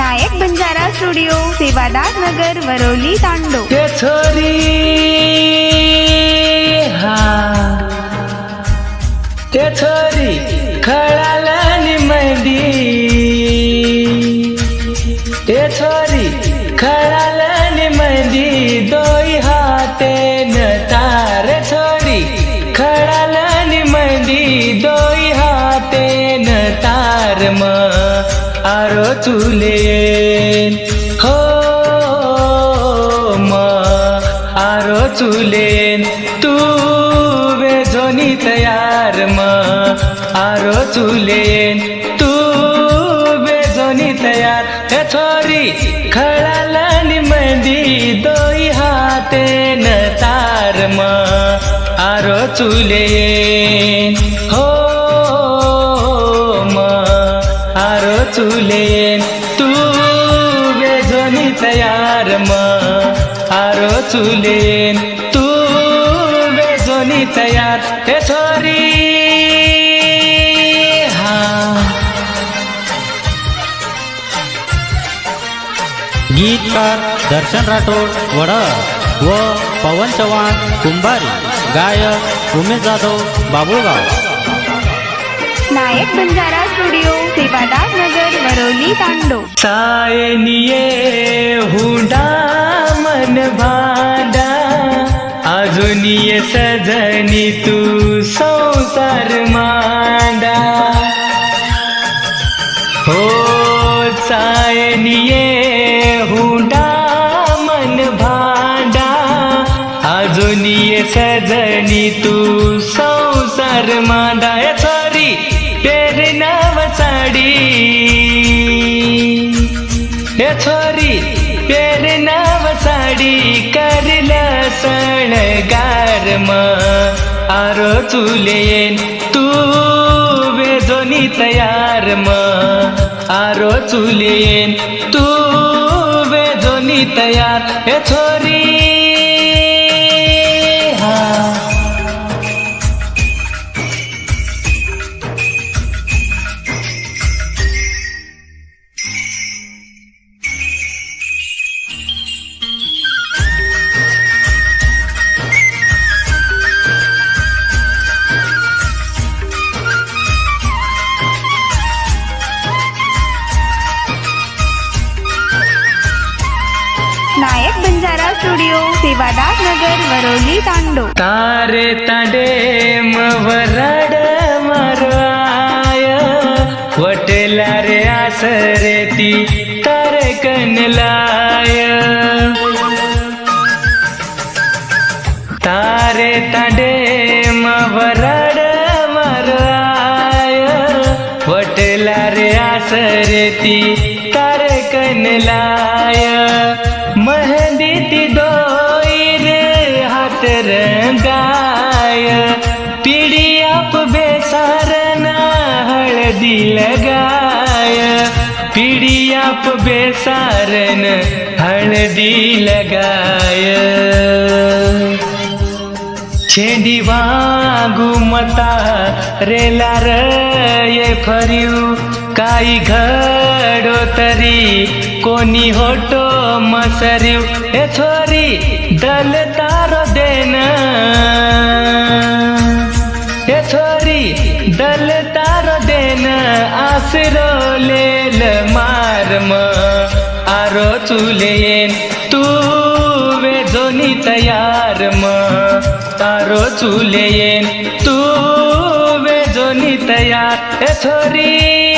नायक Banjara studio सेवादार नगर Varolii तांडो छोरी हा. ते छोरी खळाला निमदी ते छोरी खळाला निमदी दोई हाते न तार छोरी खळाला निमदी दोई हाते न तार म आरो चुलेन हो म आरो चुलेन तू बेझोनी तयार म आरो चुलेन तू बेझोनी तयार हे छोरी खळाला निमदी दोई हाते न तार म आरो चुलेन हो चुले तू बेझोनी तयार म. आरो चुलेन तू बेजोनी तयार. हे छोरी हा. गीतकार दर्शन राठोड वडळ व पवन चव्हाण कुंभारी गायक उमेश जाधव बाबुळगाव नायक बंजारा स्टुडिओ सेवादास नगर वरवली तांडो. सायनिये हुडा मन भांडा. अजूनिये सजनी तू संसार मांडा. हो सायनिये साडी. हे छोरी पेर नाव साडी करल सणगार गारमा आरो चुलेन तू बेजोनी तयार म. आरो चुलेन तू बेजोनी तयार. हे छोरी नायक बंजारा स्टुडिओ सेवादास नगर वरोली तांडो. तारे ताडे मवरड मरवाय वटला रे आसरे ती तारे कनलाय तारे ताडे मवरड मरवाय वटला रे आसरे ती तारे कनलाय हळदी लगाया पिढी आप बेसारन हल्दी लगाय. छेडी वागु मता रेलार ये फर्यू काही घडो तरी कोणी होटो मसर्यू ए छोरी दल तारो देन. ए छोरी दल तारो न आसरो लेल मारम. आरो चुलेन तू वेजोनी तयार म तारो चुलेन तू वेजोनी तयार. छोरी.